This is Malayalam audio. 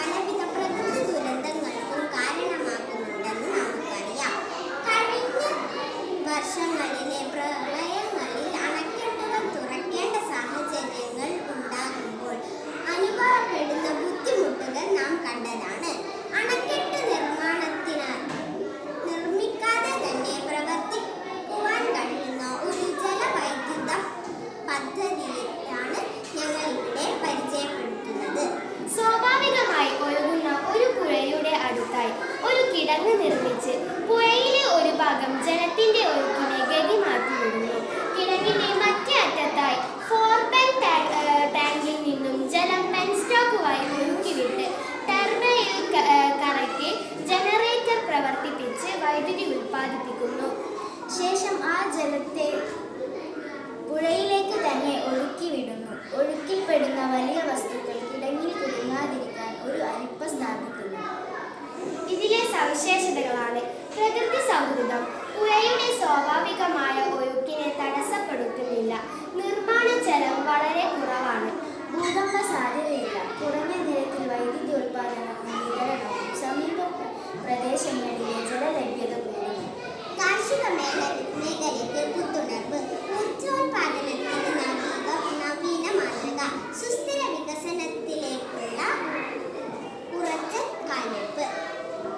പലവിധ പ്രകൃതി ദുരന്തങ്ങൾക്കും കാരണമാകുന്നുണ്ടെന്ന് നമുക്കറിയാം. കഴിഞ്ഞ വർഷങ്ങളിൽ കിടങ്ങ് നിർമ്മിച്ച് പുഴയിലെ ഒരു ഭാഗം ജലത്തിന്റെ ഒഴുക്കിനെ ഗതി മാറ്റിവിടുന്നു കിടങ്ങിന്റെ മറ്റേ അറ്റത്തായി ഫോർ പെൻ ടാ- ടാങ്കിൽ നിന്നും ജലം പെൻസ്റ്റോക്ക് വഴി ഒഴുക്കിവിട്ട് ടർബൈനിൽ കറക്കി ജനറേറ്റർ പ്രവർത്തിപ്പിച്ച് വൈദ്യുതി ഉൽപ്പാദിപ്പിക്കുന്നു. ശേഷം ആ ജലത്തെ പുഴയിലേക്ക് തന്നെ ഒഴുക്കിവിടുന്നു. ഒഴുക്കിൽപ്പെടുന്ന വലിയ പ്രകൃതി പുഴയുടെ സ്വാഭാവികമായ ഒഴുക്കിനെ തടസ്സപ്പെടുത്തുന്നില്ല. നിർമ്മാണ ചെലവ് വളരെ കുറവാണ്. ഭൂകമ്പ സാധ്യതയില്ല. കുറഞ്ഞ നിരക്കിൽ വൈദ്യുതി ഉൽപാദനവും വിതരണവും സമീപ പ്രദേശങ്ങളിലെ ജലലഭ്യത കൂടുന്നു. കാർഷിക മേഖല